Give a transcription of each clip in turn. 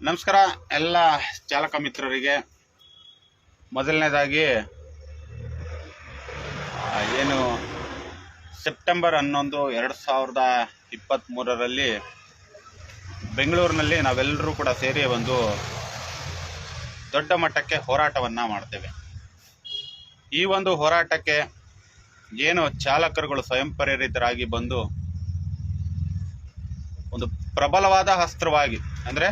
ನಮಸ್ಕಾರ, ಎಲ್ಲ ಚಾಲಕ ಮಿತ್ರರಿಗೆ. ಮೊದಲನೇದಾಗಿ ಏನು, ಸೆಪ್ಟೆಂಬರ್ ಹನ್ನೊಂದು, ಎರಡು ಸಾವಿರದ ಇಪ್ಪತ್ತ್ಮೂರರಲ್ಲಿ ಬೆಂಗಳೂರಿನಲ್ಲಿ ನಾವೆಲ್ಲರೂ ಕೂಡ ಸೇರಿ ಒಂದು ದೊಡ್ಡ ಮಟ್ಟಕ್ಕೆ ಹೋರಾಟವನ್ನು ಮಾಡ್ತೇವೆ. ಈ ಒಂದು ಹೋರಾಟಕ್ಕೆ ಏನು ಚಾಲಕರುಗಳು ಸ್ವಯಂ ಪ್ರೇರಿತರಾಗಿ ಬಂದು ಒಂದು ಪ್ರಬಲವಾದ ಅಸ್ತ್ರವಾಗಿ, ಅಂದರೆ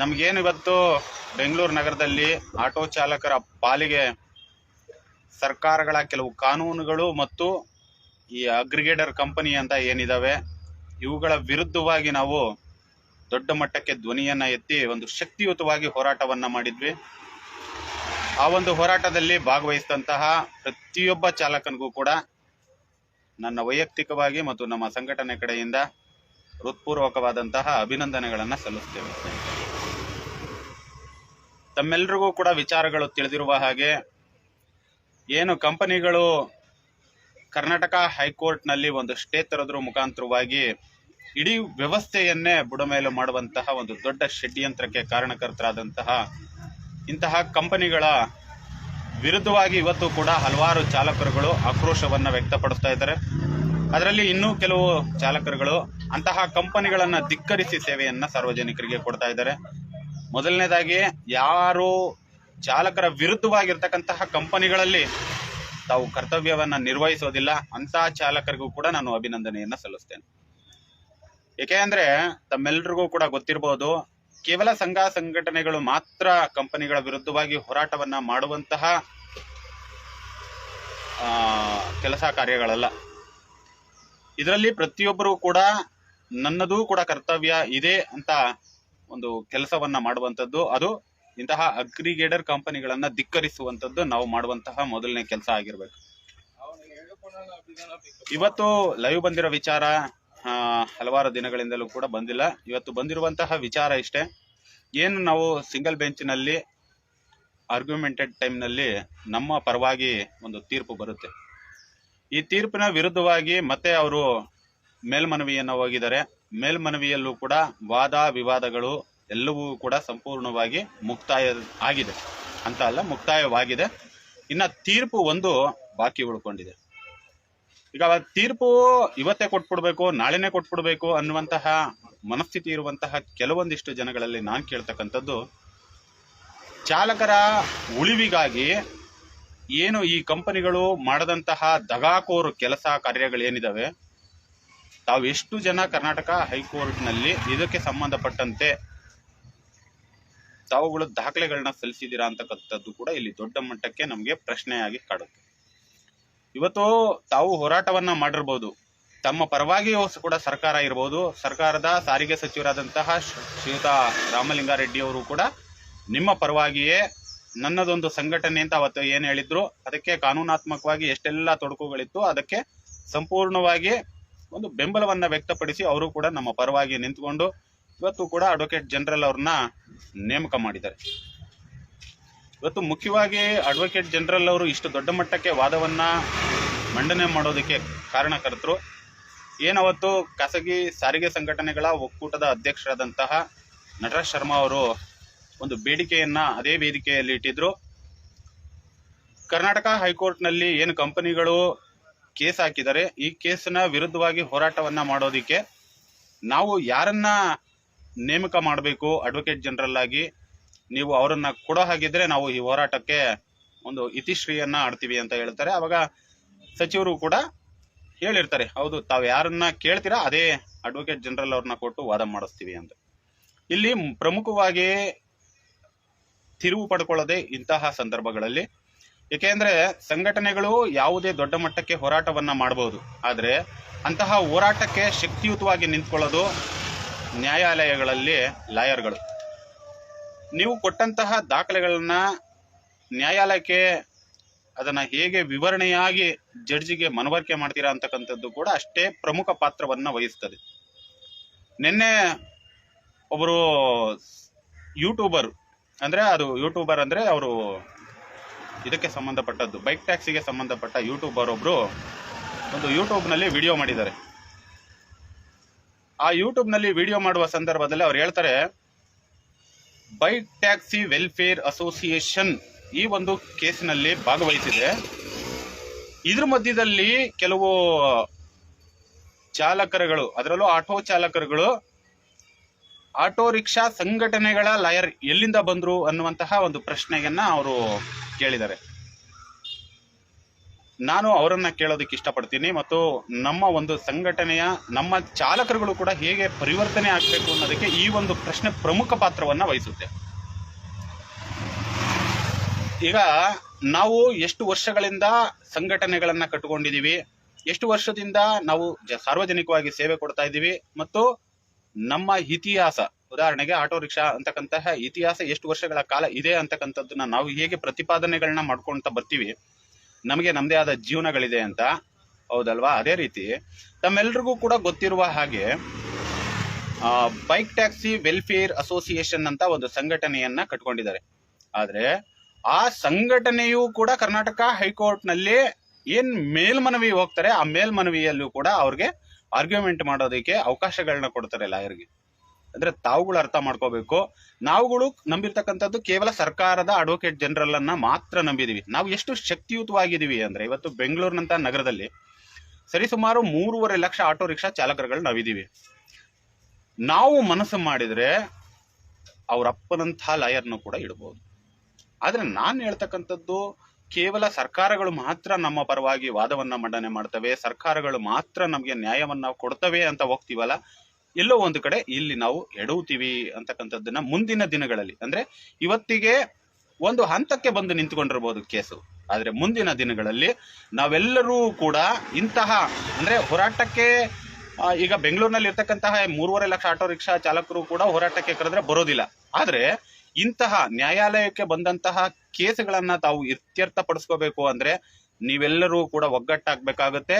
ನಮಗೇನು ಇವತ್ತು ಬೆಂಗಳೂರು ನಗರದಲ್ಲಿ ಆಟೋ ಚಾಲಕರ ಪಾಲಿಗೆ ಸರ್ಕಾರಗಳ ಕೆಲವು ಕಾನೂನುಗಳು ಮತ್ತು ಈ ಅಗ್ರಿಗೇಟರ್ ಕಂಪನಿ ಅಂತ ಏನಿದಾವೆ, ಇವುಗಳ ವಿರುದ್ಧವಾಗಿ ನಾವು ದೊಡ್ಡ ಮಟ್ಟಕ್ಕೆ ಧ್ವನಿಯನ್ನು ಎತ್ತಿ ಒಂದು ಶಕ್ತಿಯುತವಾಗಿ ಹೋರಾಟವನ್ನು ಮಾಡಿದ್ವಿ. ಆ ಒಂದು ಹೋರಾಟದಲ್ಲಿ ಭಾಗವಹಿಸಿದಂತಹ ಪ್ರತಿಯೊಬ್ಬ ಚಾಲಕನಿಗೂ ಕೂಡ ನನ್ನ ವೈಯಕ್ತಿಕವಾಗಿ ಮತ್ತು ನಮ್ಮ ಸಂಘಟನೆ ಕಡೆಯಿಂದ ಹೃತ್ಪೂರ್ವಕವಾದಂತಹ ಅಭಿನಂದನೆಗಳನ್ನು ಸಲ್ಲಿಸ್ತೇವೆ. ತಮ್ಮೆಲ್ಲರಿಗೂ ಕೂಡ ವಿಚಾರಗಳು ತಿಳಿದಿರುವ ಹಾಗೆ ಏನು ಕಂಪನಿಗಳು ಕರ್ನಾಟಕ ಹೈಕೋರ್ಟ್ನಲ್ಲಿ ಒಂದು ಸ್ಟೇ ತರೋದ್ರ ಮುಖಾಂತರವಾಗಿ ಇಡೀ ವ್ಯವಸ್ಥೆಯನ್ನೇ ಬುಡಮೇಲು ಮಾಡುವಂತಹ ಒಂದು ದೊಡ್ಡ ಷಡ್ಯಂತ್ರಕ್ಕೆ ಕಾರಣಕರ್ತರಾದಂತಹ ಇಂತಹ ಕಂಪನಿಗಳ ವಿರುದ್ಧವಾಗಿ ಇವತ್ತು ಕೂಡ ಹಲವಾರು ಚಾಲಕರುಗಳು ಆಕ್ರೋಶವನ್ನು ವ್ಯಕ್ತಪಡಿಸ್ತಾ ಇದ್ದಾರೆ. ಅದರಲ್ಲಿ ಇನ್ನೂ ಕೆಲವು ಚಾಲಕರುಗಳು ಅಂತಹ ಕಂಪನಿಗಳನ್ನು ಧಿಕ್ಕರಿಸಿ ಸೇವೆಯನ್ನ ಸಾರ್ವಜನಿಕರಿಗೆ ಕೊಡ್ತಾ ಇದ್ದಾರೆ. ಮೊದಲನೇದಾಗಿ ಯಾರು ಚಾಲಕರ ವಿರುದ್ಧವಾಗಿರ್ತಕ್ಕಂತಹ ಕಂಪನಿಗಳಲ್ಲಿ ತಾವು ಕರ್ತವ್ಯವನ್ನ ನಿರ್ವಹಿಸೋದಿಲ್ಲ ಅಂತಹ ಚಾಲಕರಿಗೂ ಕೂಡ ನಾನು ಅಭಿನಂದನೆಯನ್ನ ಸಲ್ಲಿಸ್ತೇನೆ. ಏಕೆ ಅಂದರೆ ತಮ್ಮೆಲ್ರಿಗೂ ಕೂಡ ಗೊತ್ತಿರಬಹುದು ಕೇವಲ ಸಂಘ ಸಂಘಟನೆಗಳು ಮಾತ್ರ ಕಂಪನಿಗಳ ವಿರುದ್ಧವಾಗಿ ಹೋರಾಟವನ್ನ ಮಾಡುವಂತಹ ಕೆಲಸ ಕಾರ್ಯಗಳಲ್ಲ. ಇದರಲ್ಲಿ ಪ್ರತಿಯೊಬ್ಬರೂ ಕೂಡ ನನ್ನದೂ ಕೂಡ ಕರ್ತವ್ಯ ಇದೆ ಅಂತ ಒಂದು ಕೆಲಸವನ್ನ ಮಾಡುವಂಥದ್ದು, ಅದು ಇಂತಹ ಅಗ್ರಿಗೇಟರ್ ಕಂಪನಿಗಳನ್ನ ಧಿಕ್ಕರಿಸುವಂಥದ್ದು ನಾವು ಮಾಡುವಂತಹ ಮೊದಲನೇ ಕೆಲಸ ಆಗಿರ್ಬೇಕು. ಇವತ್ತು ಲೈವ್ ಬಂದಿರೋ ವಿಚಾರ ಹಲವಾರು ದಿನಗಳಿಂದಲೂ ಕೂಡ ಬಂದಿಲ್ಲ. ಇವತ್ತು ಬಂದಿರುವಂತಹ ವಿಚಾರ ಇಷ್ಟೇ. ಏನು ನಾವು ಸಿಂಗಲ್ ಬೆಂಚಿನಲ್ಲಿ ಆರ್ಗ್ಯುಮೆಂಟೆಡ್ ಟೈಮ್ನಲ್ಲಿ ನಮ್ಮ ಪರವಾಗಿ ಒಂದು ತೀರ್ಪು ಬರುತ್ತೆ. ಈ ತೀರ್ಪಿನ ವಿರುದ್ಧವಾಗಿ ಮತ್ತೆ ಅವರು ಮೇಲ್ಮನವಿಯನ್ನು ಹೋಗಿದ್ದಾರೆ ಮೇಲ್ಮನವಿಯಲ್ಲೂ ಕೂಡ ವಾದ ವಿವಾದಗಳು ಎಲ್ಲವೂ ಕೂಡ ಸಂಪೂರ್ಣವಾಗಿ ಮುಕ್ತಾಯ ಆಗಿದೆ. ಅಂತ ಅಲ್ಲ, ಮುಕ್ತಾಯವಾಗಿದೆ. ಇನ್ನ ತೀರ್ಪು ಒಂದು ಬಾಕಿ ಉಳ್ಕೊಂಡಿದೆ. ಈಗ ತೀರ್ಪು ಇವತ್ತೇ ಕೊಟ್ಬಿಡ್ಬೇಕು, ನಾಳೆನೇ ಕೊಟ್ಬಿಡ್ಬೇಕು ಅನ್ನುವಂತಹ ಮನಸ್ಥಿತಿ ಇರುವಂತಹ ಕೆಲವೊಂದಿಷ್ಟು ಜನಗಳಲ್ಲಿ ನಾನು ಕೇಳ್ತಕ್ಕಂಥದ್ದು, ಚಾಲಕರ ಉಳಿವಿಗಾಗಿ ಏನು ಈ ಕಂಪನಿಗಳು ಮಾಡದಂತಹ ದಗಾಕೋರು ಕೆಲಸ ಕಾರ್ಯಗಳೇನಿದಾವೆ ತಾವು ಎಷ್ಟು ಜನ ಕರ್ನಾಟಕ ಹೈಕೋರ್ಟ್ನಲ್ಲಿ ಇದಕ್ಕೆ ಸಂಬಂಧಪಟ್ಟಂತೆ ತಾವುಗಳು ದಾಖಲೆಗಳನ್ನ ಸಲ್ಲಿಸಿದ್ದೀರಾ ಅಂತಕ್ಕಂಥದ್ದು ಕೂಡ ಇಲ್ಲಿ ದೊಡ್ಡ ಮಟ್ಟಕ್ಕೆ ನಮಗೆ ಪ್ರಶ್ನೆಯಾಗಿ ಕಾಡುತ್ತೆ. ಇವತ್ತು ತಾವು ಹೋರಾಟವನ್ನ ಮಾಡಿರ್ಬೋದು. ತಮ್ಮ ಪರವಾಗಿಯೂ ಕೂಡ ಸರ್ಕಾರ ಇರ್ಬೋದು. ಸರ್ಕಾರದ ಸಾರಿಗೆ ಸಚಿವರಾದಂತಹ ಶ್ರೀ- ಶ್ರೀಯುತ ರಾಮಲಿಂಗಾರೆಡ್ಡಿ ಅವರು ಕೂಡ ನಿಮ್ಮ ಪರವಾಗಿಯೇ ನನ್ನದೊಂದು ಸಂಘಟನೆ ಅಂತ ಅವತ್ತು ಏನು ಹೇಳಿದ್ರು. ಅದಕ್ಕೆ ಕಾನೂನಾತ್ಮಕವಾಗಿ ಎಷ್ಟೆಲ್ಲ ತೊಡಕುಗಳಿತ್ತು, ಅದಕ್ಕೆ ಸಂಪೂರ್ಣವಾಗಿ ಒಂದು ಬೆಂಬಲವನ್ನ ವ್ಯಕ್ತಪಡಿಸಿ ಅವರು ಕೂಡ ನಮ್ಮ ಪರವಾಗಿ ನಿಂತ್ಕೊಂಡು ಇವತ್ತು ಕೂಡ ಅಡ್ವೊಕೇಟ್ ಜನರಲ್ ಅವ್ರನ್ನ ನೇಮಕ ಮಾಡಿದ್ದಾರೆ. ಇವತ್ತು ಮುಖ್ಯವಾಗಿ ಅಡ್ವೊಕೇಟ್ ಜನರಲ್ ಅವರು ಇಷ್ಟು ದೊಡ್ಡ ಮಟ್ಟಕ್ಕೆ ವಾದವನ್ನ ಮಂಡನೆ ಮಾಡೋದಕ್ಕೆ ಕಾರಣಕರ್ತರು. ಏನವತ್ತು ಖಾಸಗಿ ಸಾರಿಗೆ ಸಂಘಟನೆಗಳ ಒಕ್ಕೂಟದ ಅಧ್ಯಕ್ಷರಾದಂತಹ ನಟರಾಜ್ ಶರ್ಮಾ ಅವರು ಒಂದು ಬೇಡಿಕೆಯನ್ನ ಅದೇ ವೇದಿಕೆಯಲ್ಲಿ ಇಟ್ಟಿದ್ರು. ಕರ್ನಾಟಕ ಹೈಕೋರ್ಟ್ನಲ್ಲಿ ಏನು ಕಂಪನಿಗಳು ಕೇಸ್ ಹಾಕಿದ್ದಾರೆ ಈ ಕೇಸ್ನ ವಿರುದ್ಧವಾಗಿ ಹೋರಾಟವನ್ನ ಮಾಡೋದಿಕ್ಕೆ ನಾವು ಯಾರನ್ನ ನೇಮಕ ಮಾಡಬೇಕು ಅಡ್ವೊಕೇಟ್ ಜನರಲ್ ಆಗಿ ನೀವು ಅವರನ್ನ ಕೊಡೋ ಹಾಗಿದ್ರೆ ನಾವು ಈ ಹೋರಾಟಕ್ಕೆ ಒಂದು ಇತಿಶ್ರೀಯನ್ನ ಆಡ್ತೀವಿ ಅಂತ ಹೇಳ್ತಾರೆ. ಅವಾಗ ಸಚಿವರು ಕೂಡ ಹೇಳಿರ್ತಾರೆ, ಹೌದು, ತಾವು ಯಾರನ್ನ ಕೇಳ್ತೀರಾ ಅದೇ ಅಡ್ವೊಕೇಟ್ ಜನರಲ್ ಅವ್ರನ್ನ ಕೊಟ್ಟು ವಾದ ಮಾಡಿಸ್ತೀವಿ ಅಂತ. ಇಲ್ಲಿ ಪ್ರಮುಖವಾಗಿ ತಿರುವು ಪಡ್ಕೊಳ್ಳೋದೆ ಇಂತಹ ಸಂದರ್ಭಗಳಲ್ಲಿ ಏಕೆಂದ್ರೆ ಸಂಘಟನೆಗಳು ಯಾವುದೇ ದೊಡ್ಡ ಮಟ್ಟಕ್ಕೆ ಹೋರಾಟವನ್ನ ಮಾಡಬಹುದು ಆದರೆ ಅಂತಹ ಹೋರಾಟಕ್ಕೆ ಶಕ್ತಿಯುತವಾಗಿ ನಿಂತ್ಕೊಳ್ಳೋದು ನ್ಯಾಯಾಲಯಗಳಲ್ಲಿ ಲಾಯರ್ಗಳು. ನೀವು ಕೊಟ್ಟಂತಹ ದಾಖಲೆಗಳನ್ನ ನ್ಯಾಯಾಲಯಕ್ಕೆ ಅದನ್ನ ಹೇಗೆ ವಿವರಣೆಯಾಗಿ ಜಡ್ಜಿಗೆ ಮನವರಿಕೆ ಮಾಡ್ತೀರಾ ಅಂತಕ್ಕಂಥದ್ದು ಕೂಡ ಅಷ್ಟೇ ಪ್ರಮುಖ ಪಾತ್ರವನ್ನ ವಹಿಸ್ತದೆ. ನಿನ್ನೆ ಒಬ್ಬರು ಯೂಟ್ಯೂಬರ್ ಅಂದ್ರೆ ಅದು ಯೂಟ್ಯೂಬರ್ ಅಂದ್ರೆ ಅವರು ಇದಕ್ಕೆ ಸಂಬಂಧಪಟ್ಟದ್ದು. ಬೈಕ್ ಟ್ಯಾಕ್ಸಿಗೆ ಸಂಬಂಧಪಟ್ಟ ಯೂಟ್ಯೂಬರ್ ಒಬ್ರು ಒಂದು ಯೂಟ್ಯೂಬ್ನಲ್ಲಿ ವಿಡಿಯೋ ಮಾಡಿದ್ದಾರೆ. ಆ ಯೂಟ್ಯೂಬ್ನಲ್ಲಿ ವಿಡಿಯೋ ಮಾಡುವ ಸಂದರ್ಭದಲ್ಲಿ ಅವ್ರು ಹೇಳ್ತಾರೆ ಬೈಕ್ ಟ್ಯಾಕ್ಸಿ ವೆಲ್ಫೇರ್ ಅಸೋಸಿಯೇಷನ್ ಈ ಒಂದು ಕೇಸಿನಲ್ಲಿ ಭಾಗವಹಿಸಿದೆ. ಇದ್ರ ಮಧ್ಯದಲ್ಲಿ ಕೆಲವು ಚಾಲಕರುಗಳು, ಅದರಲ್ಲೂ ಆಟೋ ಚಾಲಕರುಗಳು ಆಟೋ ರಿಕ್ಷಾ ಸಂಘಟನೆಗಳ ಲಾಯರ್ ಎಲ್ಲಿಂದ ಬಂದರು ಅನ್ನುವಂತಹ ಒಂದು ಪ್ರಶ್ನೆಯನ್ನ ಅವರು ಕೇಳಿದ್ದಾರೆ. ನಾನು ಅವರನ್ನ ಕೇಳೋದಕ್ಕೆ ಇಷ್ಟಪಡ್ತೀನಿ ಮತ್ತು ನಮ್ಮ ಒಂದು ಸಂಘಟನೆಯ ನಮ್ಮ ಚಾಲಕರುಗಳು ಕೂಡ ಹೇಗೆ ಪರಿವರ್ತನೆ ಆಗಬೇಕು ಅನ್ನೋದಕ್ಕೆ ಈ ಒಂದು ಪ್ರಶ್ನೆ ಪ್ರಮುಖ ಪಾತ್ರವನ್ನು ವಹಿಸುತ್ತೆ. ಈಗ ನಾವು ಎಷ್ಟು ವರ್ಷಗಳಿಂದ ಸಂಘಟನೆಗಳನ್ನು ಕಟ್ಟಿಕೊಂಡಿದ್ದೀವಿ, ಎಷ್ಟು ವರ್ಷದಿಂದ ನಾವು ಸಾರ್ವಜನಿಕವಾಗಿ ಸೇವೆ ಕೊಡ್ತಾ ಇದ್ದೀವಿ ಮತ್ತು ನಮ್ಮ ಇತಿಹಾಸ, ಉದಾಹರಣೆಗೆ ಆಟೋ ರಿಕ್ಷಾ ಅಂತಕ್ಕಂತಹ ಇತಿಹಾಸ ಎಷ್ಟು ವರ್ಷಗಳ ಕಾಲ ಇದೆ ಅಂತಕ್ಕಂಥದ್ದನ್ನ ನಾವು ಹೇಗೆ ಪ್ರತಿಪಾದನೆಗಳನ್ನ ಮಾಡ್ಕೊಳ್ತಾ ಬರ್ತೀವಿ, ನಮಗೆ ನಮ್ಮದೇ ಆದ ಜೀವನಗಳಿದೆ ಅಂತ. ಹೌದಲ್ವಾ? ಅದೇ ರೀತಿ ತಮ್ಮೆಲ್ರಿಗೂ ಕೂಡ ಗೊತ್ತಿರುವ ಹಾಗೆ ಬೈಕ್ ಟ್ಯಾಕ್ಸಿ ವೆಲ್ಫೇರ್ ಅಸೋಸಿಯೇಷನ್ ಅಂತ ಒಂದು ಸಂಘಟನೆಯನ್ನ ಕಟ್ಕೊಂಡಿದ್ದಾರೆ. ಆದರೆ ಆ ಸಂಘಟನೆಯು ಕೂಡ ಕರ್ನಾಟಕ ಹೈಕೋರ್ಟ್ನಲ್ಲಿ ಏನ್ ಮೇಲ್ಮನವಿ ಹೋಗ್ತಾರೆ, ಆ ಮೇಲ್ಮನವಿಯಲ್ಲೂ ಕೂಡ ಅವ್ರಿಗೆ ಆರ್ಗ್ಯುಮೆಂಟ್ ಮಾಡೋದಕ್ಕೆ ಅವಕಾಶಗಳನ್ನ ಕೊಡ್ತಾರೆ ಲಾಯರ್ಗೆ ಅಂದ್ರೆ ತಾವುಗಳು ಅರ್ಥ ಮಾಡ್ಕೋಬೇಕು. ನಾವುಗಳು ನಂಬಿರ್ತಕ್ಕಂಥದ್ದು ಕೇವಲ ಸರ್ಕಾರದ ಅಡ್ವೊಕೇಟ್ ಜನರಲ್ ಅನ್ನ ಮಾತ್ರ ನಂಬಿದೀವಿ. ನಾವು ಎಷ್ಟು ಶಕ್ತಿಯುತವಾಗಿದ್ದೀವಿ ಅಂದ್ರೆ ಇವತ್ತು ಬೆಂಗಳೂರಿನಂತ ನಗರದಲ್ಲಿ ಸರಿಸುಮಾರು ಮೂರುವರೆ ಲಕ್ಷ ಆಟೋ ರಿಕ್ಷಾ ಚಾಲಕರುಗಳು ನಾವಿದೀವಿ. ನಾವು ಮನಸ್ಸು ಮಾಡಿದ್ರೆ ಅವರಪ್ಪನಂತಹ ಲಾಯರ್ನು ಕೂಡ ಇಡಬಹುದು ಆದ್ರೆ ನಾನು ಹೇಳ್ತಕ್ಕಂಥದ್ದು ಕೇವಲ ಸರ್ಕಾರಗಳು ಮಾತ್ರ ನಮ್ಮ ಪರವಾಗಿ ವಾದವನ್ನ ಮಂಡನೆ ಮಾಡ್ತವೆ. ಸರ್ಕಾರಗಳು ಮಾತ್ರ ನಮಗೆ ನ್ಯಾಯವನ್ನ ಕೊಡ್ತವೆ ಅಂತ ಹೋಗ್ತೀವಲ್ಲ? ಎಲ್ಲೋ ಒಂದು ಕಡೆ ಇಲ್ಲಿ ನಾವು ಎಡವುತ್ತೀವಿ ಅಂತಕ್ಕಂಥದ್ದನ್ನ ಮುಂದಿನ ದಿನಗಳಲ್ಲಿ. ಅಂದ್ರೆ ಇವತ್ತಿಗೆ ಒಂದು ಹಂತಕ್ಕೆ ಬಂದು ನಿಂತ್ಕೊಂಡಿರ್ಬೋದು ಕೇಸು. ಆದ್ರೆ ಮುಂದಿನ ದಿನಗಳಲ್ಲಿ ನಾವೆಲ್ಲರೂ ಕೂಡ ಇಂತಹ, ಅಂದ್ರೆ ಹೋರಾಟಕ್ಕೆ ಈಗ ಬೆಂಗಳೂರಿನಲ್ಲಿ ಇರ್ತಕ್ಕಂತಹ ಮೂರುವರೆ ಲಕ್ಷ ಆಟೋ ರಿಕ್ಷಾ ಚಾಲಕರು ಕೂಡ ಹೋರಾಟಕ್ಕೆ ಕರೆದ್ರೆ ಬರೋದಿಲ್ಲ. ಆದ್ರೆ ಇಂತಹ ನ್ಯಾಯಾಲಯಕ್ಕೆ ಬಂದಂತಹ ಕೇಸ್ಗಳನ್ನ ತಾವು ಇತ್ಯರ್ಥಪಡಿಸ್ಕೋಬೇಕು ಅಂದ್ರೆ ನೀವೆಲ್ಲರೂ ಕೂಡ ಒಗ್ಗಟ್ಟಾಗಬೇಕಾಗುತ್ತೆ.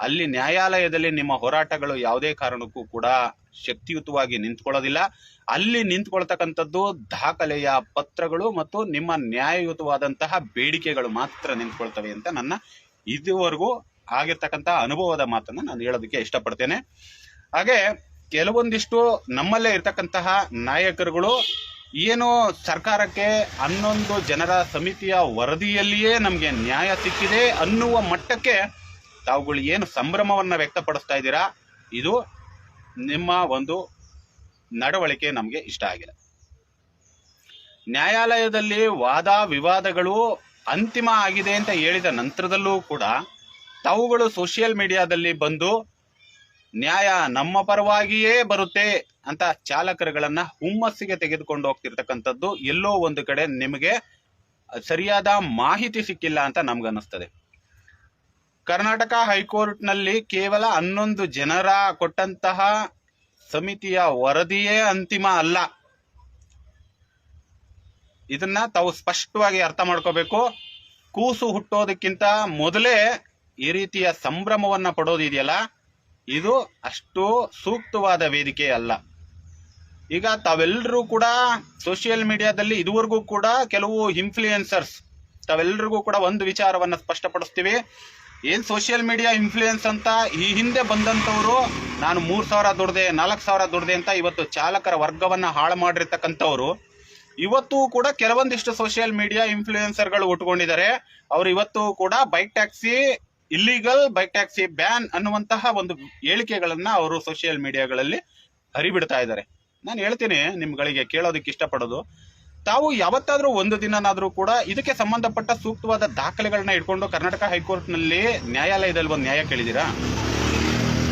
ಅಲ್ಲಿ ನ್ಯಾಯಾಲಯದಲ್ಲಿ ನಿಮ್ಮ ಹೋರಾಟಗಳು ಯಾವುದೇ ಕಾರಣಕ್ಕೂ ಕೂಡ ಶಕ್ತಿಯುತವಾಗಿ ನಿಂತ್ಕೊಳ್ಳೋದಿಲ್ಲ. ಅಲ್ಲಿ ನಿಂತ್ಕೊಳ್ತಕ್ಕಂಥದ್ದು ದಾಖಲೆಯ ಪತ್ರಗಳು ಮತ್ತು ನಿಮ್ಮ ನ್ಯಾಯಯುತವಾದಂತಹ ಬೇಡಿಕೆಗಳು ಮಾತ್ರ ನಿಂತ್ಕೊಳ್ತವೆ ಅಂತ ನನ್ನ ಇದುವರೆಗೂ ಆಗಿರ್ತಕ್ಕಂತಹ ಅನುಭವದ ಮಾತನ್ನ ನಾನು ಹೇಳೋದಕ್ಕೆ ಇಷ್ಟಪಡ್ತೇನೆ. ಹಾಗೆ ಕೆಲವೊಂದಿಷ್ಟು ನಮ್ಮಲ್ಲೇ ಇರ್ತಕ್ಕಂತಹ ನಾಯಕರುಗಳು ಏನು ಸರ್ಕಾರಕ್ಕೆ ಹನ್ನೊಂದು ಜನರ ಸಮಿತಿಯ ವರದಿಯಲ್ಲಿಯೇ ನಮಗೆ ನ್ಯಾಯ ಸಿಕ್ಕಿದೆ ಅನ್ನುವ ಮಟ್ಟಕ್ಕೆ ತಾವುಗಳು ಏನು ಸಂಭ್ರಮವನ್ನು ವ್ಯಕ್ತಪಡಿಸ್ತಾ ಇದ್ದೀರಾ, ಇದು ನಿಮ್ಮ ಒಂದು ನಡವಳಿಕೆ ನಮಗೆ ಇಷ್ಟ ಆಗಿಲ್ಲ ನ್ಯಾಯಾಲಯದಲ್ಲಿ ವಾದ ವಿವಾದಗಳು ಅಂತಿಮ ಆಗಿದೆ ಅಂತ ಹೇಳಿದ ನಂತರದಲ್ಲೂ ಕೂಡ ತಾವುಗಳು ಸೋಷಿಯಲ್ ಮೀಡಿಯಾದಲ್ಲಿ ಬಂದು ನ್ಯಾಯ ನಮ್ಮ ಪರವಾಗಿಯೇ ಬರುತ್ತೆ ಅಂತ ಚಾಲಕರುಗಳನ್ನ ಹುಮ್ಮಸ್ಸಿಗೆ ತೆಗೆದುಕೊಂಡು ಹೋಗ್ತಿರ್ತಕ್ಕಂಥದ್ದು ಎಲ್ಲೋ ಒಂದು ಕಡೆ ನಿಮಗೆ ಸರಿಯಾದ ಮಾಹಿತಿ ಸಿಕ್ಕಿಲ್ಲ ಅಂತ ನಮ್ಗನ್ನಿಸ್ತದೆ. ಕರ್ನಾಟಕ ಹೈಕೋರ್ಟ್ನಲ್ಲಿ ಕೇವಲ ಹನ್ನೊಂದು ಜನರ ಕೊಟ್ಟಂತಹ ಸಮಿತಿಯ ವರದಿಯೇ ಅಂತಿಮ ಅಲ್ಲ. ಇದನ್ನ ತಾವು ಸ್ಪಷ್ಟವಾಗಿ ಅರ್ಥ ಮಾಡ್ಕೋಬೇಕು. ಕೂಸು ಹುಟ್ಟೋದಕ್ಕಿಂತ ಮೊದಲೇ ಈ ರೀತಿಯ ಸಂಭ್ರಮವನ್ನ ಪಡೋದಿದೆಯಲ್ಲ ಇದು ಅಷ್ಟು ಸೂಕ್ತವಾದ ವೇದಿಕೆ ಅಲ್ಲ. ಈಗ ತಾವೆಲ್ಲರೂ ಕೂಡ ಸೋಷಿಯಲ್ ಮೀಡಿಯಾದಲ್ಲಿ ಇದುವರೆಗೂ ಕೂಡ ಕೆಲವು ಇನ್ಫ್ಲೂಯೆನ್ಸರ್ಸ್ ತಾವೆಲ್ಲರಿಗೂ ಕೂಡ ಒಂದು ವಿಚಾರವನ್ನ ಸ್ಪಷ್ಟಪಡಿಸ್ತೀವಿ. ಏನ್ ಸೋಷಿಯಲ್ ಮೀಡಿಯಾ ಇನ್ಫ್ಲೂಯೆನ್ಸ್ ಅಂತ ಈ ಹಿಂದೆ ಬಂದಂತವರು ನಾನು ಮೂರ್ ಸಾವಿರ ದುಡ್ದೆ, ನಾಲ್ಕು ಸಾವಿರ ದುಡ್ದೆ ಅಂತ ಇವತ್ತು ಚಾಲಕರ ವರ್ಗವನ್ನ ಹಾಳು ಮಾಡಿರ್ತಕ್ಕಂಥವ್ರು, ಇವತ್ತು ಕೂಡ ಕೆಲವೊಂದಿಷ್ಟು ಸೋಷಿಯಲ್ ಮೀಡಿಯಾ ಇನ್ಫ್ಲೂಯೆನ್ಸರ್ಗಳು ಉಟ್ಕೊಂಡಿದ್ದಾರೆ. ಅವರು ಇವತ್ತು ಕೂಡ bike taxi illegal bike taxi ban ಅನ್ನುವಂತಹ ಒಂದು ಹೇಳಿಕೆಗಳನ್ನ ಅವರು ಸೋಷಿಯಲ್ ಮೀಡಿಯಾಗಳಲ್ಲಿ ಹರಿಬಿಡ್ತಾ ಇದ್ದಾರೆ. ನಾನು ಹೇಳ್ತೀನಿ ನಿಮ್ಗಳಿಗೆ ಕೇಳೋದಕ್ಕೆ ಇಷ್ಟಪಡೋದು. ತಾವು ಯಾವತ್ತಾದ್ರೂ ಒಂದು ದಿನನಾದ್ರೂ ಕೂಡ ಇದಕ್ಕೆ ಸಂಬಂಧಪಟ್ಟ ಸೂಕ್ತವಾದ ದಾಖಲೆಗಳನ್ನ ಇಟ್ಕೊಂಡು ಕರ್ನಾಟಕ ಹೈಕೋರ್ಟ್ನಲ್ಲಿ ನ್ಯಾಯಾಲಯದಲ್ಲಿ ಒಂದು ನ್ಯಾಯ ಕೇಳಿದಿರಾ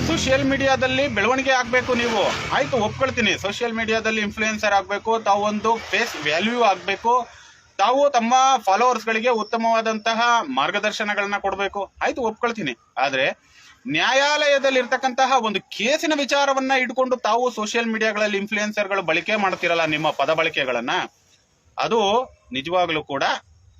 ಸೋಷಿಯಲ್ ಮೀಡಿಯಾದಲ್ಲಿ ಬೆಳವಣಿಗೆ ಆಗ್ಬೇಕು ನೀವು. ಆಯ್ತು, ಒಪ್ಕೊಳ್ತೀನಿ. ಸೋಷಿಯಲ್ ಮೀಡಿಯಾದಲ್ಲಿ ಇನ್ಫ್ಲೂಯೆನ್ಸರ್ ಆಗ್ಬೇಕು ತಾವು ಒಂದು ಫೇಸ್ ವ್ಯಾಲ್ಯೂ ಆಗ್ಬೇಕು. ತಾವು ತಮ್ಮ ಫಾಲೋವರ್ಸ್ ಗಳಿಗೆ ಉತ್ತಮವಾದಂತಹ ಮಾರ್ಗದರ್ಶನಗಳನ್ನ ಕೊಡಬೇಕು. ಆಯ್ತು, ಒಪ್ಕೊಳ್ತೀನಿ. ಆದ್ರೆ ನ್ಯಾಯಾಲಯದಲ್ಲಿ ಇರ್ತಕ್ಕಂತಹ ಒಂದು ಕೇಸಿನ ವಿಚಾರವನ್ನ ಇಟ್ಕೊಂಡು ತಾವು ಸೋಷಿಯಲ್ ಮೀಡಿಯಾಗಳಲ್ಲಿ ಇನ್ಫ್ಲೂಯೆನ್ಸರ್ಗಳು ಬಳಕೆ ಮಾಡ್ತಿರಲ್ಲ ನಿಮ್ಮ ಪದ ಬಳಕೆಗಳನ್ನ, ಅದು ನಿಜವಾಗ್ಲೂ ಕೂಡ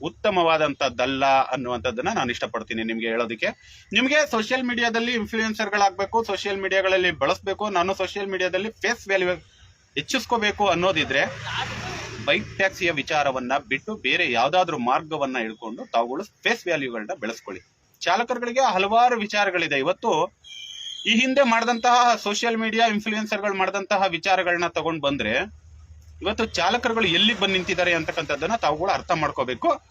ಉತ್ತಮವಾದಂತದ್ದಲ್ಲ ಅನ್ನುವಂಥದ್ದನ್ನ ನಾನು ಇಷ್ಟಪಡ್ತೀನಿ ನಿಮ್ಗೆ ಹೇಳೋದಕ್ಕೆ. ನಿಮ್ಗೆ ಸೋಷಿಯಲ್ ಮೀಡಿಯಾದಲ್ಲಿ ಇನ್ಫ್ಲೂಯೆನ್ಸರ್ಗಳಾಗಬೇಕು, ಸೋಷಿಯಲ್ ಮೀಡಿಯಾಗಳಲ್ಲಿ ಬಳಸಬೇಕು, ನಾನು ಸೋಷಿಯಲ್ ಮೀಡಿಯಾದಲ್ಲಿ ಫೇಸ್ ವ್ಯಾಲ್ಯೂ ಹೆಚ್ಚಿಸ್ಕೋಬೇಕು ಅನ್ನೋದಿದ್ರೆ ಬೈಕ್ ಟ್ಯಾಕ್ಸಿಯ ವಿಚಾರವನ್ನ ಬಿಟ್ಟು ಬೇರೆ ಯಾವ್ದಾದ್ರು ಮಾರ್ಗವನ್ನ ಹಿಡ್ಕೊಂಡು ತಾವುಗಳು ಫೇಸ್ ವ್ಯಾಲ್ಯೂಗಳನ್ನ ಬೆಳೆಸ್ಕೊಳ್ಳಿ. ಚಾಲಕರುಗಳಿಗೆ ಹಲವಾರು ವಿಚಾರಗಳಿದೆ. ಇವತ್ತು ಈ ಹಿಂದೆ ಮಾಡಿದಂತಹ ಸೋಷಿಯಲ್ ಮೀಡಿಯಾ ಇನ್ಫ್ಲೂಯೆನ್ಸರ್ಗಳು ಮಾಡಿದಂತಹ ವಿಚಾರಗಳನ್ನ ತಗೊಂಡ್ ಬಂದ್ರೆ ಇವತ್ತು ಚಾಲಕರುಗಳು ಎಲ್ಲಿ ಬಂದು ನಿಂತಿದ್ದಾರೆ ಅಂತಕ್ಕಂಥದ್ದನ್ನ ತಾವುಗಳು ಅರ್ಥ ಮಾಡ್ಕೋಬೇಕು.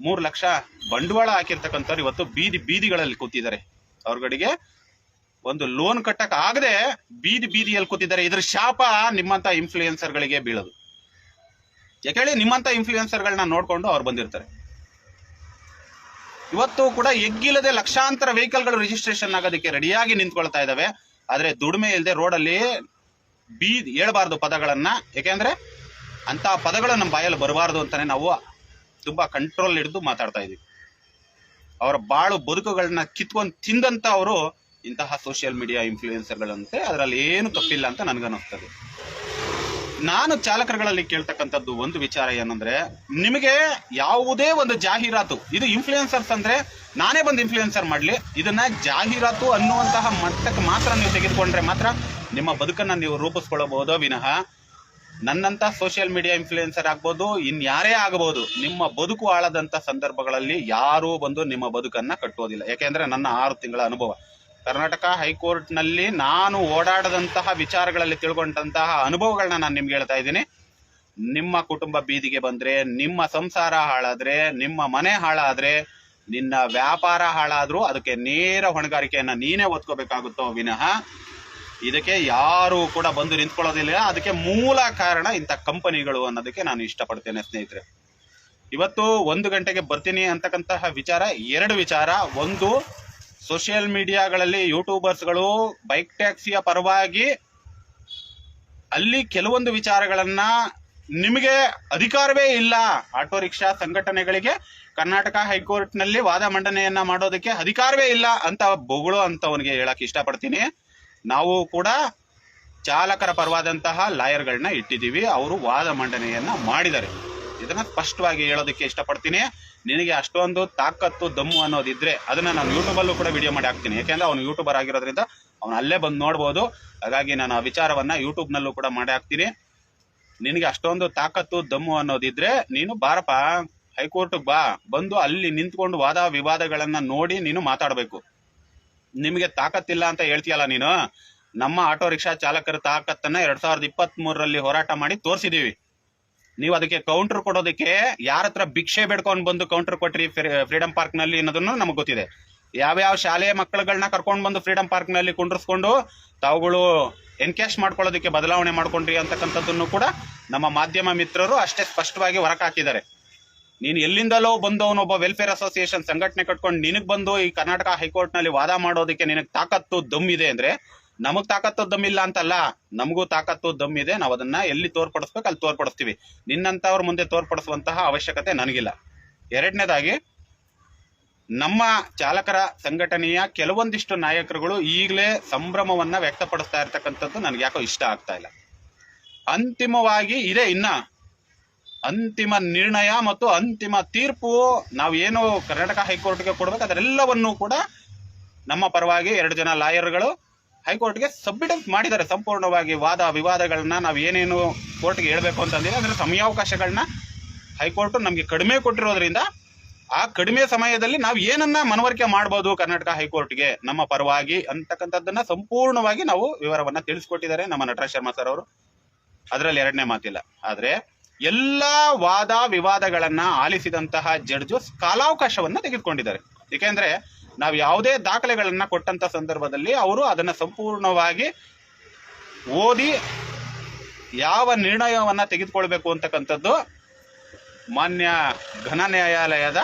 ಮೂರು ಲಕ್ಷ ಬಂಡವಾಳ ಹಾಕಿರ್ತಕ್ಕಂಥವ್ರು ಇವತ್ತು ಬೀದಿ ಬೀದಿಗಳಲ್ಲಿ ಕೂತಿದ್ದಾರೆ. ಅವ್ರಗಳಿಗೆ ಒಂದು ಲೋನ್ ಕಟ್ಟಕ್ ಆಗದೆ ಬೀದಿ ಬೀದಿಯಲ್ಲಿ ಕೂತಿದ್ದಾರೆ. ಇದ್ರ ಶಾಪ ನಿಮ್ಮಂತ ಇನ್ಫ್ಲೂಯೆನ್ಸರ್ಗಳಿಗೆ ಬೀಳೋದು. ಯಾಕೇಳಿ ನಿಮ್ಮಂತ ಇನ್ಫ್ಲೂಯೆನ್ಸರ್ಗಳನ್ನ ನೋಡ್ಕೊಂಡು ಅವ್ರು ಬಂದಿರ್ತಾರೆ. ಇವತ್ತು ಕೂಡ ಎಗ್ಗಿಲ್ಲದೆ ಲಕ್ಷಾಂತರ ವೆಹಿಕಲ್ಗಳು ರಿಜಿಸ್ಟ್ರೇಷನ್ ಆಗೋದಕ್ಕೆ ರೆಡಿಯಾಗಿ ನಿಂತ್ಕೊಳ್ತಾ ಇದಾವೆ. ಆದ್ರೆ ದುಡಿಮೆ ಇಲ್ಲದೆ ರೋಡಲ್ಲಿ ಬೀ ಹೇಳ್ಬಾರ್ದು ಪದಗಳನ್ನ. ಯಾಕೆಂದ್ರೆ ಅಂತ ಪದಗಳು ನಮ್ಮ ಬಾಯಲ್ಲಿ ಬರಬಾರ್ದು ಅಂತಲೇ ನಾವು ತುಂಬಾ ಕಂಟ್ರೋಲ್ ಹಿಡಿದು ಮಾತಾಡ್ತಾ ಇದೀವಿ. ಅವರ ಬಾಳು ಬದುಕುಗಳನ್ನ ಕಿತ್ಕೊಂಡು ತಿಂದಂತ ಅವರು ಇಂತಹ ಸೋಷಿಯಲ್ ಮೀಡಿಯಾ ಇನ್ಫ್ಲೂಯೆನ್ಸರ್ಗಳಂತೆ ಅದರಲ್ಲಿ ಏನು ತಪ್ಪಿಲ್ಲ ಅಂತ ನನಗನ್ನಿಸ್ತದೆ. ನಾನು ಚಾಲಕರುಗಳಲ್ಲಿ ಕೇಳ್ತಕ್ಕಂಥದ್ದು ಒಂದು ವಿಚಾರ ಏನಂದ್ರೆ, ನಿಮಗೆ ಯಾವುದೇ ಒಂದು ಜಾಹೀರಾತು, ಇದು ಇನ್ಫ್ಲೂಯೆನ್ಸರ್ಸ್ ಅಂದ್ರೆ ನಾನೇ ಬಂದು ಇನ್ಫ್ಲೂಯೆನ್ಸರ್ ಮಾಡ್ಲಿ, ಇದನ್ನ ಜಾಹೀರಾತು ಅನ್ನುವಂತಹ ಮಟ್ಟಕ್ಕೆ ಮಾತ್ರ ನೀವು ತೆಗೆದುಕೊಂಡ್ರೆ ಮಾತ್ರ ನಿಮ್ಮ ಬದುಕನ್ನ ನೀವು ರೂಪಿಸ್ಕೊಳ್ಳಬಹುದೋ ವಿನಃ ನನ್ನಂತ ಸೋಷಿಯಲ್ ಮೀಡಿಯಾ ಇನ್ಫ್ಲೂಯೆನ್ಸರ್ ಆಗ್ಬೋದು ಇನ್ಯಾರೇ ಆಗಬಹುದು ನಿಮ್ಮ ಬದುಕು ಆಳದಂತ ಸಂದರ್ಭಗಳಲ್ಲಿ ಯಾರೂ ಬಂದು ನಿಮ್ಮ ಬದುಕನ್ನ ಕಟ್ಟುವುದಿಲ್ಲ ಯಾಕೆಂದ್ರೆ ನನ್ನ ಆರು ತಿಂಗಳ ಅನುಭವ. ಕರ್ನಾಟಕ ಹೈಕೋರ್ಟ್ನಲ್ಲಿ ನಾನು ಓಡಾಡದಂತಹ ವಿಚಾರಗಳಲ್ಲಿ ತಿಳ್ಕೊಂಡಂತಹ ಅನುಭವಗಳನ್ನ ನಾನು ನಿಮ್ಗೆ ಹೇಳ್ತಾ ಇದ್ದೀನಿ. ನಿಮ್ಮ ಕುಟುಂಬ ಬೀದಿಗೆ ಬಂದ್ರೆ, ನಿಮ್ಮ ಸಂಸಾರ ಹಾಳಾದ್ರೆ, ನಿಮ್ಮ ಮನೆ ಹಾಳಾದ್ರೆ, ನಿನ್ನ ವ್ಯಾಪಾರ ಹಾಳಾದರೂ ಅದಕ್ಕೆ ನೇರ ಹೊಣೆಗಾರಿಕೆಯನ್ನು ನೀನೇ ಒತ್ಕೋಬೇಕಾಗುತ್ತೋ ವಿನಃ ಇದಕ್ಕೆ ಯಾರು ಕೂಡ ಬಂದು ನಿಂತ್ಕೊಳ್ಳೋದಿಲ್ಲ. ಅದಕ್ಕೆ ಮೂಲ ಕಾರಣ ಇಂಥ ಕಂಪನಿಗಳು ಅನ್ನೋದಕ್ಕೆ ನಾನು ಇಷ್ಟಪಡ್ತೇನೆ ಸ್ನೇಹಿತರೆ. ಇವತ್ತು ಒಂದು ಗಂಟೆಗೆ ಬರ್ತೀನಿ ಅಂತಕ್ಕಂತಹ ವಿಚಾರ, ಎರಡು ವಿಚಾರ. ಒಂದು ಸೋಷಿಯಲ್ ಮೀಡಿಯಾಗಳಲ್ಲಿ ಯೂಟ್ಯೂಬರ್ಸ್ಗಳು, ಬೈಕ್ ಟ್ಯಾಕ್ಸಿಯ ಪರವಾಗಿ ಅಲ್ಲಿ ಕೆಲವೊಂದು ವಿಚಾರಗಳನ್ನ ನಿಮಗೆ ಅಧಿಕಾರವೇ ಇಲ್ಲ. ಆಟೋ ರಿಕ್ಷಾ ಸಂಘಟನೆಗಳಿಗೆ ಕರ್ನಾಟಕ ಹೈಕೋರ್ಟ್ನಲ್ಲಿ ವಾದ ಮಂಡನೆಯನ್ನ ಮಾಡೋದಕ್ಕೆ ಅಧಿಕಾರವೇ ಇಲ್ಲ ಅಂತ ಬೊಗಳು ಅಂತವನಿಗೆ ಹೇಳಕ್ ಇಷ್ಟಪಡ್ತೀನಿ. ನಾವು ಕೂಡ ಚಾಲಕರ ಪರವಾದಂತಹ ಲಾಯರ್ಗಳನ್ನ ಇಟ್ಟಿದ್ದೀವಿ. ಅವರು ವಾದ ಮಂಡನೆಯನ್ನ ಮಾಡಿದ್ದಾರೆ. ಇದನ್ನ ಸ್ಪಷ್ಟವಾಗಿ ಹೇಳೋದಕ್ಕೆ ಇಷ್ಟಪಡ್ತೀನಿ. ನಿನಗೆ ಅಷ್ಟೊಂದು ತಾಕತ್ತು, ದಮ್ಮು ಅನ್ನೋದಿದ್ರೆ ಅದನ್ನ ನಾನು ಯೂಟ್ಯೂಬಲ್ಲೂ ಕೂಡ ವಿಡಿಯೋ ಮಾಡಿ ಹಾಕ್ತೀನಿ. ಯಾಕೆಂದ್ರೆ ಅವನು ಯೂಟ್ಯೂಬರ್ ಆಗಿರೋದ್ರಿಂದ ಅವನು ಅಲ್ಲೇ ಬಂದು ನೋಡ್ಬೋದು. ಹಾಗಾಗಿ ನಾನು ಆ ವಿಚಾರವನ್ನ ಯೂಟ್ಯೂಬ್ ನಲ್ಲೂ ಕೂಡ ಮಾಡಿ ಹಾಕ್ತೀನಿ. ನಿನಗೆ ಅಷ್ಟೊಂದು ತಾಕತ್ತು, ದಮ್ಮು ಅನ್ನೋದಿದ್ರೆ ನೀನು ಬಾರಪ್ಪ ಹೈಕೋರ್ಟ್ ಬಾ. ಬಂದು ಅಲ್ಲಿ ನಿಂತ್ಕೊಂಡು ವಾದ ವಿವಾದಗಳನ್ನ ನೋಡಿ ನೀನು ಮಾತಾಡಬೇಕು. ನಿಮಗೆ ತಾಕತ್ತಿಲ್ಲ ಅಂತ ಹೇಳ್ತೀಯಲ್ಲ ನೀನು? ನಮ್ಮ ಆಟೋ ರಿಕ್ಷಾ ಚಾಲಕರ ತಾಕತ್ತನ್ನ ಎರಡ್ ಸಾವಿರದ ಇಪ್ಪತ್ತ್ ಮೂರರಲ್ಲಿ ಹೋರಾಟ ಮಾಡಿ ತೋರಿಸಿದೀವಿ. ನೀವು ಅದಕ್ಕೆ ಕೌಂಟರ್ ಕೊಡೋದಕ್ಕೆ ಯಾರ ಹತ್ರ ಭಿಕ್ಷೆ ಬೇಡ್ಕೊಂಡು ಬಂದು ಕೌಂಟರ್ ಕೊಟ್ರಿ ಫ್ರೀಡಂ ಪಾರ್ಕ್ನಲ್ಲಿ ಅನ್ನೋದನ್ನು ನಮಗೆ ಗೊತ್ತಿದೆ. ಯಾವ್ಯಾವ ಶಾಲೆಯ ಮಕ್ಕಳುಗಳನ್ನ ಕರ್ಕೊಂಡು ಬಂದು ಫ್ರೀಡಂ ಪಾರ್ಕ್ನಲ್ಲಿ ಕುಂಡ್ರಿಸ್ಕೊಂಡು ತಾವುಗಳು ಎನ್ಕ್ಯಾಶ್ ಮಾಡ್ಕೊಳ್ಳೋದಕ್ಕೆ ಬದಲಾವಣೆ ಮಾಡ್ಕೊಂಡ್ರಿ ಅಂತಕ್ಕಂಥದ್ದನ್ನು ಕೂಡ ನಮ್ಮ ಮಾಧ್ಯಮ ಮಿತ್ರರು ಅಷ್ಟೇ ಸ್ಪಷ್ಟವಾಗಿ ಹೊರಕ್ ಹಾಕಿದ್ದಾರೆ. ನೀನು ಎಲ್ಲಿಂದಲೋ ಬಂದವನೊಬ್ಬ ವೆಲ್ಫೇರ್ ಅಸೋಸಿಯೇಷನ್ ಸಂಘಟನೆ ಕಟ್ಕೊಂಡು ನಿನಗೆ ಬಂದು ಈ ಕರ್ನಾಟಕ ಹೈಕೋರ್ಟ್ನಲ್ಲಿ ವಾದ ಮಾಡೋದಕ್ಕೆ ನಿನಗೆ ತಾಕತ್ತು ದಮ್ ಇದೆ ಅಂದ್ರೆ ನಮಗ್ ತಾಕತ್ತು ಇಲ್ಲ ಅಂತಲ್ಲ, ನಮಗೂ ತಾಕತ್ತು ದಮ್ ಇದೆ, ನಾವು ಅದನ್ನ ಎಲ್ಲಿ ತೋರ್ಪಡಿಸ್ಬೇಕು ಅಲ್ಲಿ ತೋರ್ಪಡಿಸ್ತೀವಿ. ನಿನ್ನಂತವ್ರ ಮುಂದೆ ತೋರ್ಪಡಿಸುವಂತಹ ಅವಶ್ಯಕತೆ ನನಗಿಲ್ಲ. ಎರಡನೇದಾಗಿ, ನಮ್ಮ ಚಾಲಕರ ಸಂಘಟನೆಯ ಕೆಲವೊಂದಿಷ್ಟು ನಾಯಕರುಗಳು ಈಗಲೇ ಸಂಭ್ರಮವನ್ನ ವ್ಯಕ್ತಪಡಿಸ್ತಾ ಇರ್ತಕ್ಕಂಥದ್ದು ನನಗೆ ಯಾಕೋ ಇಷ್ಟ ಆಗ್ತಾ ಇಲ್ಲ. ಅಂತಿಮವಾಗಿ ಇದೆ ಇನ್ನ. ಅಂತಿಮ ನಿರ್ಣಯ ಮತ್ತು ಅಂತಿಮ ತೀರ್ಪು ನಾವು ಏನು ಕರ್ನಾಟಕ ಹೈಕೋರ್ಟ್ಗೆ ಕೊಡ್ಬೇಕು ಅದರೆಲ್ಲವನ್ನೂ ಕೂಡ ನಮ್ಮ ಪರವಾಗಿ ಎರಡು ಜನ ಲಾಯರ್ಗಳು ಹೈಕೋರ್ಟ್ಗೆ ಸಬ್ಮಿಟ್ ಮಾಡಿದ್ದಾರೆ. ಸಂಪೂರ್ಣವಾಗಿ ವಾದ ವಿವಾದಗಳನ್ನ ನಾವು ಏನೇನು ಕೋರ್ಟ್ಗೆ ಹೇಳ್ಬೇಕು ಅಂತಂದಿಲ್ಲ ಅಂದ್ರೆ ಸಮಯಾವಕಾಶಗಳನ್ನ ಹೈಕೋರ್ಟ್ ನಮಗೆ ಕಡಿಮೆ ಕೊಟ್ಟಿರೋದ್ರಿಂದ ಆ ಕಡಿಮೆ ಸಮಯದಲ್ಲಿ ನಾವು ಏನನ್ನ ಮನವರಿಕೆ ಮಾಡಬಹುದು ಕರ್ನಾಟಕ ಹೈಕೋರ್ಟ್ಗೆ ನಮ್ಮ ಪರವಾಗಿ ಅಂತಕ್ಕಂಥದ್ದನ್ನ ಸಂಪೂರ್ಣವಾಗಿ ನಾವು ವಿವರವನ್ನ ತಿಳಿಸ್ಕೊಟ್ಟಿದ್ದಾರೆ ನಮ್ಮ ನಟರಾಜ್ ಶರ್ಮಾ ಸರ್ ಅವರು. ಅದರಲ್ಲಿ ಎರಡನೇ ಮಾತಿಲ್ಲ. ಆದರೆ ಎಲ್ಲ ವಾದ ವಿವಾದಗಳನ್ನ ಆಲಿಸಿದಂತಹ ಜಡ್ಜು ಕಾಲಾವಕಾಶವನ್ನ ತೆಗೆದುಕೊಂಡಿದ್ದಾರೆ. ಏಕೆಂದ್ರೆ ನಾವು ಯಾವುದೇ ದಾಖಲೆಗಳನ್ನು ಕೊಟ್ಟಂತ ಸಂದರ್ಭದಲ್ಲಿ ಅವರು ಅದನ್ನು ಸಂಪೂರ್ಣವಾಗಿ ಓದಿ ಯಾವ ನಿರ್ಣಯವನ್ನ ತೆಗೆದುಕೊಳ್ಬೇಕು ಅಂತಕ್ಕಂಥದ್ದು ಮಾನ್ಯ ಘನ ನ್ಯಾಯಾಲಯದ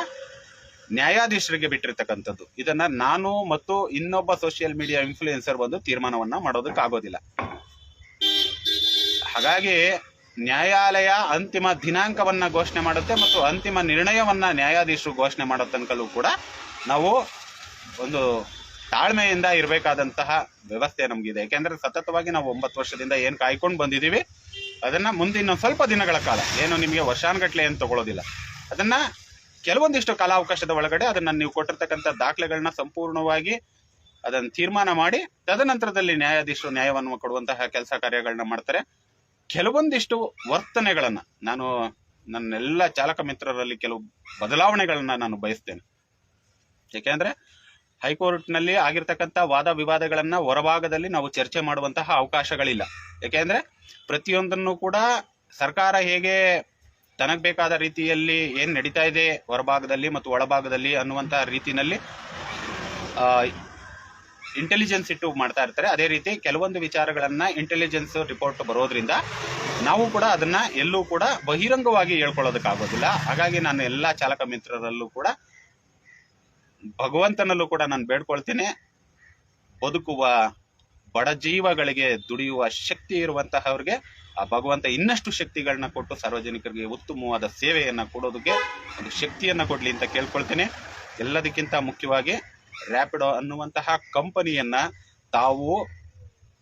ನ್ಯಾಯಾಧೀಶರಿಗೆ ಬಿಟ್ಟಿರ್ತಕ್ಕಂಥದ್ದು. ಇದನ್ನು ನಾನು ಮತ್ತು ಇನ್ನೊಬ್ಬ ಸೋಷಿಯಲ್ ಮೀಡಿಯಾ ಇನ್ಫ್ಲೂಯೆನ್ಸರ್ ಬಂದು ತೀರ್ಮಾನವನ್ನು ಮಾಡೋದಕ್ಕಾಗೋದಿಲ್ಲ. ಹಾಗಾಗಿ ನ್ಯಾಯಾಲಯ ಅಂತಿಮ ದಿನಾಂಕವನ್ನ ಘೋಷಣೆ ಮಾಡುತ್ತೆ ಮತ್ತು ಅಂತಿಮ ನಿರ್ಣಯವನ್ನ ನ್ಯಾಯಾಧೀಶರು ಘೋಷಣೆ ಮಾಡೋ ತನಕಲ್ಲೂ ಕೂಡ ನಾವು ಒಂದು ತಾಳ್ಮೆಯಿಂದ ಇರಬೇಕಾದಂತಹ ವ್ಯವಸ್ಥೆ ನಮಗಿದೆ. ಯಾಕೆಂದ್ರೆ ಸತತವಾಗಿ ನಾವು ಒಂಬತ್ತು ವರ್ಷದಿಂದ ಏನು ಕಾಯ್ಕೊಂಡು ಬಂದಿದ್ದೀವಿ ಅದನ್ನ ಮುಂದಿನ ಸ್ವಲ್ಪ ದಿನಗಳ ಕಾಲ, ಏನು ನಿಮಗೆ ವರ್ಷಾನುಗಟ್ಲೆ ಏನು ತಗೊಳ್ಳೋದಿಲ್ಲ ಅದನ್ನ ಕೆಲವೊಂದಿಷ್ಟು ಕಾಲಾವಕಾಶದ ಒಳಗಡೆ ಅದನ್ನ ನೀವು ಕೊಟ್ಟಿರ್ತಕ್ಕಂಥ ದಾಖಲೆಗಳನ್ನ ಸಂಪೂರ್ಣವಾಗಿ ಅದನ್ನ ತೀರ್ಮಾನ ಮಾಡಿ, ತದನಂತರದಲ್ಲಿ ನ್ಯಾಯಾಧೀಶರು ನ್ಯಾಯವನ್ನು ಕೊಡುವಂತಹ ಕೆಲಸ ಕಾರ್ಯಗಳನ್ನ ಮಾಡ್ತಾರೆ. ಕೆಲವೊಂದಿಷ್ಟು ವರ್ತನೆಗಳನ್ನು ನಾನು ನನ್ನೆಲ್ಲ ಚಾಲಕ ಮಿತ್ರರಲ್ಲಿ ಕೆಲವು ಬದಲಾವಣೆಗಳನ್ನು ನಾನು ಬಯಸ್ತೇನೆ. ಯಾಕೆಂದ್ರೆ ಹೈಕೋರ್ಟ್ನಲ್ಲಿ ಆಗಿರ್ತಕ್ಕಂಥ ವಾದ ವಿವಾದಗಳನ್ನ ಹೊರಭಾಗದಲ್ಲಿ ನಾವು ಚರ್ಚೆ ಮಾಡುವಂತಹ ಅವಕಾಶಗಳಿಲ್ಲ. ಯಾಕೆಂದ್ರೆ ಪ್ರತಿಯೊಂದನ್ನು ಕೂಡ ಸರ್ಕಾರ ಹೇಗೆ ತನಗ್ ಬೇಕಾದ ರೀತಿಯಲ್ಲಿ ಏನ್ ನಡೀತಾ ಇದೆ ಹೊರಭಾಗದಲ್ಲಿ ಮತ್ತು ಒಳಭಾಗದಲ್ಲಿ ಅನ್ನುವಂತ ರೀತಿನಲ್ಲಿ ಇಂಟೆಲಿಜೆನ್ಸ್ ಇಟ್ಟು ಮಾಡ್ತಾ ಇರ್ತಾರೆ. ಅದೇ ರೀತಿ ಕೆಲವೊಂದು ವಿಚಾರಗಳನ್ನ ಇಂಟೆಲಿಜೆನ್ಸ್ ರಿಪೋರ್ಟ್ ಬರೋದ್ರಿಂದ ನಾವು ಕೂಡ ಅದನ್ನ ಎಲ್ಲೂ ಕೂಡ ಬಹಿರಂಗವಾಗಿ ಹೇಳ್ಕೊಳ್ಳೋದಕ್ಕಾಗೋದಿಲ್ಲ. ಹಾಗಾಗಿ ನಾನು ಎಲ್ಲಾ ಚಾಲಕ ಮಿತ್ರರಲ್ಲೂ ಕೂಡ ಭಗವಂತನಲ್ಲೂ ಕೂಡ ನಾನು ಬೇಡ್ಕೊಳ್ತೇನೆ. ಬದುಕುವ ಬಡ ಜೀವಗಳಿಗೆ ದುಡಿಯುವ ಶಕ್ತಿ ಇರುವಂತಹವ್ರಿಗೆ ಆ ಭಗವಂತ ಇನ್ನಷ್ಟು ಶಕ್ತಿಗಳನ್ನ ಕೊಟ್ಟು ಸಾರ್ವಜನಿಕರಿಗೆ ಉತ್ತಮವಾದ ಸೇವೆಯನ್ನ ಕೊಡೋದಕ್ಕೆ ಒಂದು ಶಕ್ತಿಯನ್ನ ಕೊಡ್ಲಿ ಅಂತ ಕೇಳ್ಕೊಳ್ತೀನಿ. ಎಲ್ಲದಕ್ಕಿಂತ ಮುಖ್ಯವಾಗಿ ರ್ಯಾಪಿಡೋ ಅನ್ನುವಂತಹ ಕಂಪನಿಯನ್ನ ತಾವು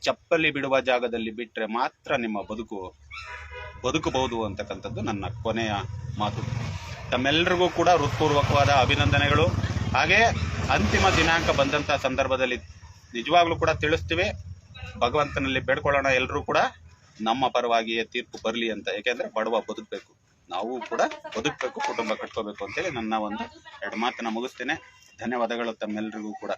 ಚಪ್ಪಲಿ ಬಿಡುವ ಜಾಗದಲ್ಲಿ ಬಿಟ್ಟರೆ ಮಾತ್ರ ನಿಮ್ಮ ಬದುಕು ಬದುಕಬಹುದು ಅಂತಕ್ಕಂಥದ್ದು ನನ್ನ ಕೊನೆಯ ಮಾತು. ತಮ್ಮೆಲ್ಲರಿಗೂ ಕೂಡ ಹೃತ್ಪೂರ್ವಕವಾದ ಅಭಿನಂದನೆಗಳು. ಹಾಗೆ ಅಂತಿಮ ದಿನಾಂಕ ಬಂದಂತ ಸಂದರ್ಭದಲ್ಲಿ ನಿಜವಾಗ್ಲೂ ಕೂಡ ತಿಳಿಸ್ತೀವಿ. ಭಗವಂತನಲ್ಲಿ ಬೇಡ್ಕೊಳ್ಳೋಣ ಎಲ್ಲರೂ ಕೂಡ ನಮ್ಮ ಪರವಾಗಿಯೇ ತೀರ್ಪು ಬರಲಿ ಅಂತ. ಯಾಕೆಂದ್ರೆ ಬಡವ ಬದುಕಬೇಕು. ನಾವು ಕೂಡ ಬದುಕಬೇಕು, ಕುಟುಂಬ ಕಟ್ಕೋಬೇಕು ಅಂತೇಳಿ ನನ್ನ ಒಂದು ಎರಡು ಮಾತನ್ನ ಮುಗಿಸ್ತೇನೆ. ಧನ್ಯವಾದಗಳು ತಮ್ಮೆಲ್ಲರಿಗೂ ಕೂಡ.